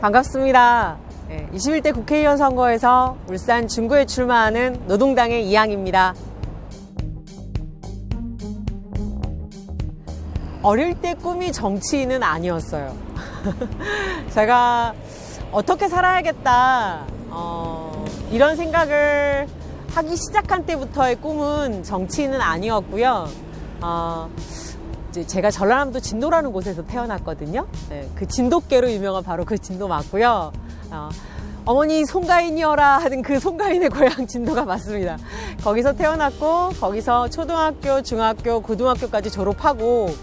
반갑습니다. 예, 21대 국회의원 선거에서 울산 중구에 출마하는 노동당의 이양입니다. 어릴 때 꿈이 정치인은 아니었어요. 제가 어떻게 살아야겠다, 어, 이런 생각을 하기 시작한 때부터의 꿈은 정치인은 아니었고요. 어, 이제 제가 전라남도 진도라는 곳에서 태어났거든요. 네, 그 진도께로 유명한 바로 그 진도 맞고요. 어, 어머니 송가인이어라 하는 그 송가인의 고향 진도가 맞습니다. 거기서 태어났고 거기서 초등학교, 중학교, 고등학교까지 졸업하고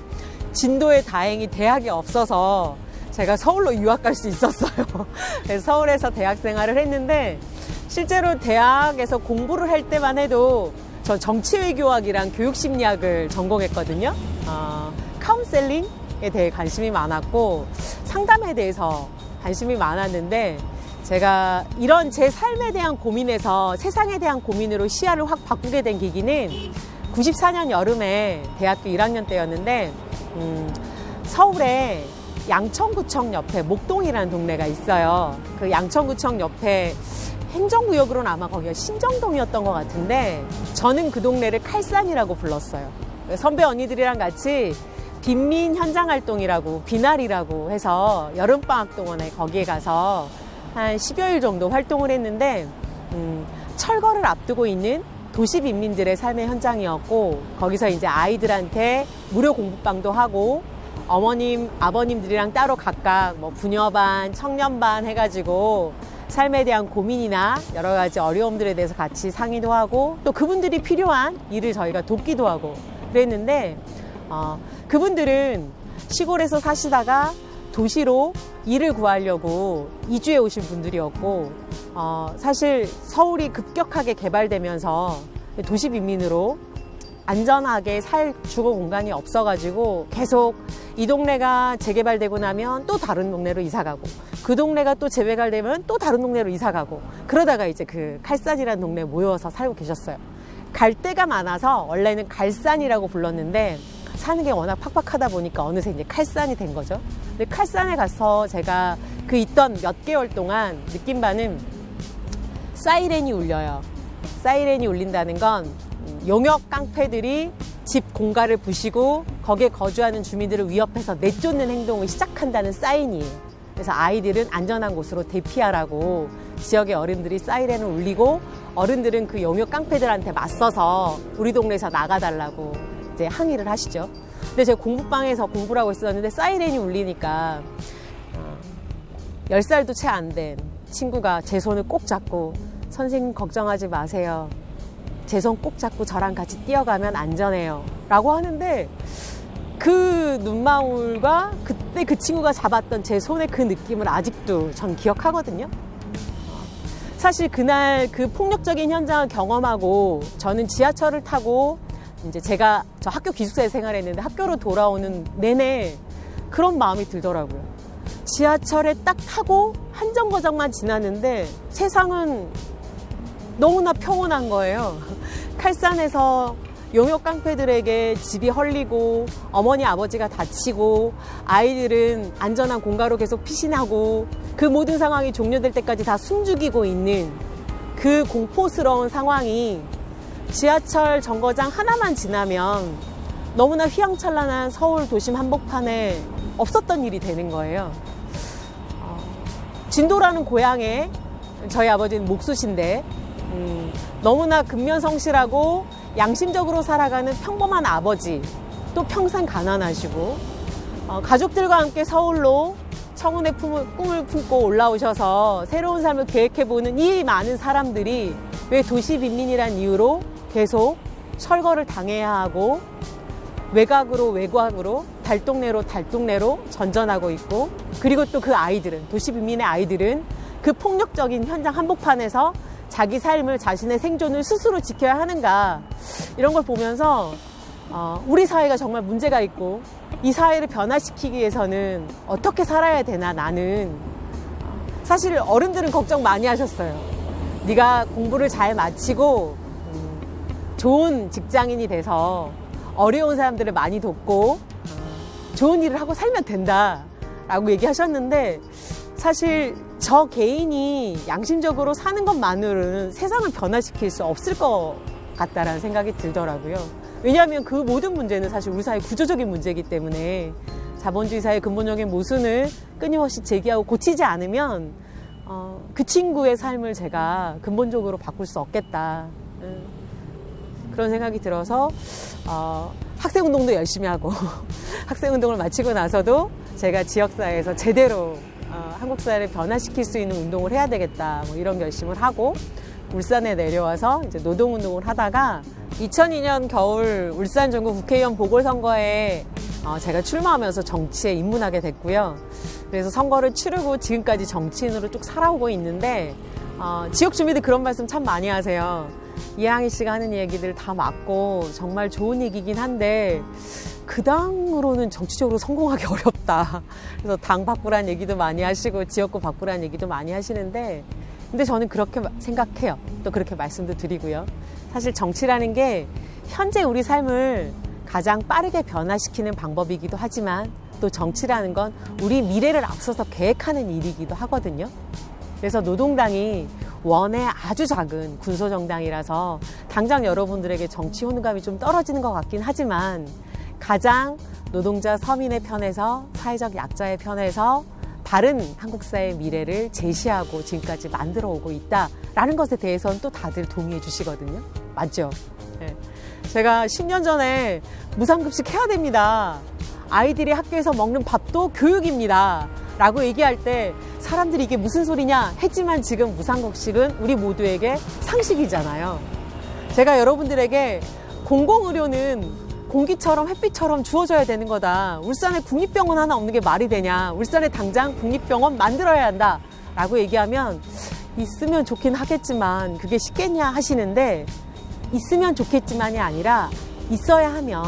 진도에 다행히 대학이 없어서 제가 서울로 유학 갈 수 있었어요. 서울에서 대학 생활을 했는데 실제로 대학에서 공부를 할 때만 해도 저 정치외교학이랑 교육심리학을 전공했거든요. 어, 카운셀링에 대해 관심이 많았고 상담에 대해서 관심이 많았는데 제가 이런 제 삶에 대한 고민에서 세상에 대한 고민으로 시야를 확 바꾸게 된 계기는 94년 여름에 대학교 1학년 때였는데 음, 서울에 양천구청 옆에 목동이라는 동네가 있어요. 그 양천구청 옆에 행정구역으로는 아마 거기가 신정동이었던 것 같은데 저는 그 동네를 칼산이라고 불렀어요. 선배 언니들이랑 같이 빈민 현장 활동이라고 비날이라고 해서 여름방학 동안에 거기에 가서 한 10여일 정도 활동을 했는데 음, 철거를 앞두고 있는 도시 빈민들의 삶의 현장이었고 거기서 이제 아이들한테 무료 공부방도 하고 어머님 아버님들이랑 따로 각각 뭐 부녀반 청년반 해가지고 삶에 대한 고민이나 여러 가지 어려움들에 대해서 같이 상의도 하고 또 그분들이 필요한 일을 저희가 돕기도 하고 그랬는데 어, 그분들은 시골에서 사시다가 도시로 일을 구하려고 이주해 오신 분들이었고 어, 사실 서울이 급격하게 개발되면서 도시 빈민으로 안전하게 살 주거 공간이 없어가지고 계속 이 동네가 재개발되고 나면 또 다른 동네로 이사가고 그 동네가 또 재개발되면 또 다른 동네로 이사가고 그러다가 이제 그 칼산이라는 동네에 모여서 살고 계셨어요. 갈 데가 많아서 원래는 갈산이라고 불렀는데 사는 게 워낙 팍팍하다 보니까 어느새 이제 칼산이 된 거죠. 근데 칼산에 가서 제가 그 있던 몇 개월 동안 느낀 바는 사이렌이 울려요. 사이렌이 울린다는 건 용역 깡패들이 집 공가를 부시고 거기에 거주하는 주민들을 위협해서 내쫓는 행동을 시작한다는 사인이에요. 그래서 아이들은 안전한 곳으로 대피하라고 지역의 어른들이 사이렌을 울리고 어른들은 그 용역 깡패들한테 맞서서 우리 동네에서 나가달라고 이제 항의를 하시죠. 근데 제가 공부방에서 공부를 하고 있었는데 사이렌이 울리니까 10살도 채 안 된 친구가 제 손을 꼭 잡고 선생님 걱정하지 마세요. 제 손 꼭 잡고 저랑 같이 뛰어가면 안전해요. 라고 하는데 그 눈망울과 그때 그 친구가 잡았던 제 손의 그 느낌을 아직도 전 기억하거든요. 사실 그날 그 폭력적인 현장을 경험하고 저는 지하철을 타고 이제 제가 저 학교 기숙사에 생활했는데 학교로 돌아오는 내내 그런 마음이 들더라고요. 지하철에 딱 타고 한 정거장만 지나는데 세상은 너무나 평온한 거예요. 칼산에서 용역 깡패들에게 집이 헐리고 어머니 아버지가 다치고 아이들은 안전한 공가로 계속 피신하고 그 모든 상황이 종료될 때까지 다 숨죽이고 있는 그 공포스러운 상황이 지하철 정거장 하나만 지나면 너무나 휘황찬란한 서울 도심 한복판에 없었던 일이 되는 거예요. 어, 진도라는 고향에 저희 아버지는 목수신데 음, 너무나 근면성실하고 양심적으로 살아가는 평범한 아버지 또 평생 가난하시고 어, 가족들과 함께 서울로 청운의 품을, 꿈을 품고 올라오셔서 새로운 삶을 계획해보는 이 많은 사람들이 왜 도시 빈민이란 이유로 계속 철거를 당해야 하고 외곽으로 외곽으로 달동네로 달동네로 전전하고 있고 그리고 또 그 아이들은 도시 빈민의 아이들은 그 폭력적인 현장 한복판에서 자기 삶을 자신의 생존을 스스로 지켜야 하는가 이런 걸 보면서 어, 우리 사회가 정말 문제가 있고 이 사회를 변화시키기 위해서는 어떻게 살아야 되나 나는 사실 어른들은 걱정 많이 하셨어요. 네가 공부를 잘 마치고 음, 좋은 직장인이 돼서 어려운 사람들을 많이 돕고 어, 좋은 일을 하고 살면 된다라고 얘기하셨는데 사실 저 개인이 양심적으로 사는 것만으로는 세상을 변화시킬 수 없을 것 같다라는 생각이 들더라고요. 왜냐하면 그 모든 문제는 사실 우리 사회 구조적인 문제이기 때문에 자본주의 사회의 근본적인 모순을 끊임없이 제기하고 고치지 않으면 어, 그 친구의 삶을 제가 근본적으로 바꿀 수 없겠다. 음, 그런 생각이 들어서 어, 학생 운동도 열심히 하고 학생 운동을 마치고 나서도 제가 지역사회에서 제대로 어, 한국 사회를 변화시킬 수 있는 운동을 해야 되겠다. 뭐 이런 결심을 하고 울산에 내려와서 이제 노동 운동을 하다가 2002년 겨울 울산 전국 국회의원 보궐선거에 어, 제가 출마하면서 정치에 입문하게 됐고요. 그래서 선거를 치르고 지금까지 정치인으로 쭉 살아오고 있는데 어, 지역 주민들 그런 말씀 참 많이 하세요. 이항희 씨가 하는 얘기들 다 맞고 정말 좋은 얘기긴 한데 그 당으로는 정치적으로 성공하기 어렵다. 그래서 당 바꾸라는 얘기도 많이 하시고 지역구 바꾸라는 얘기도 많이 하시는데 근데 저는 그렇게 생각해요. 또 그렇게 말씀도 드리고요. 사실 정치라는 게 현재 우리 삶을 가장 빠르게 변화시키는 방법이기도 하지만 또 정치라는 건 우리 미래를 앞서서 계획하는 일이기도 하거든요. 그래서 노동당이 원의 아주 작은 군소정당이라서 당장 여러분들에게 정치 호응감이 좀 떨어지는 것 같긴 하지만 가장 노동자 서민의 편에서 사회적 약자의 편에서 바른 한국 사회의 미래를 제시하고 지금까지 만들어 오고 있다라는 것에 대해서는 또 다들 동의해 주시거든요. 맞죠? 네. 제가 10년 전에 무상급식 해야 됩니다. 아이들이 학교에서 먹는 밥도 교육입니다. 라고 얘기할 때 사람들이 이게 무슨 소리냐 했지만 지금 무상급식은 우리 모두에게 상식이잖아요. 제가 여러분들에게 공공의료는 공기처럼 햇빛처럼 주어져야 되는 거다. 울산에 국립병원 하나 없는 게 말이 되냐. 울산에 당장 국립병원 만들어야 한다. 라고 얘기하면 있으면 좋긴 하겠지만 그게 쉽겠냐 하시는데 있으면 좋겠지만이 아니라 있어야 하면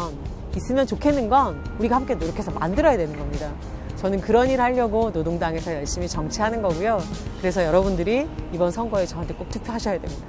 있으면 좋겠는 건 우리가 함께 노력해서 만들어야 되는 겁니다. 저는 그런 일 하려고 노동당에서 열심히 정치하는 거고요. 그래서 여러분들이 이번 선거에 저한테 꼭 투표하셔야 됩니다.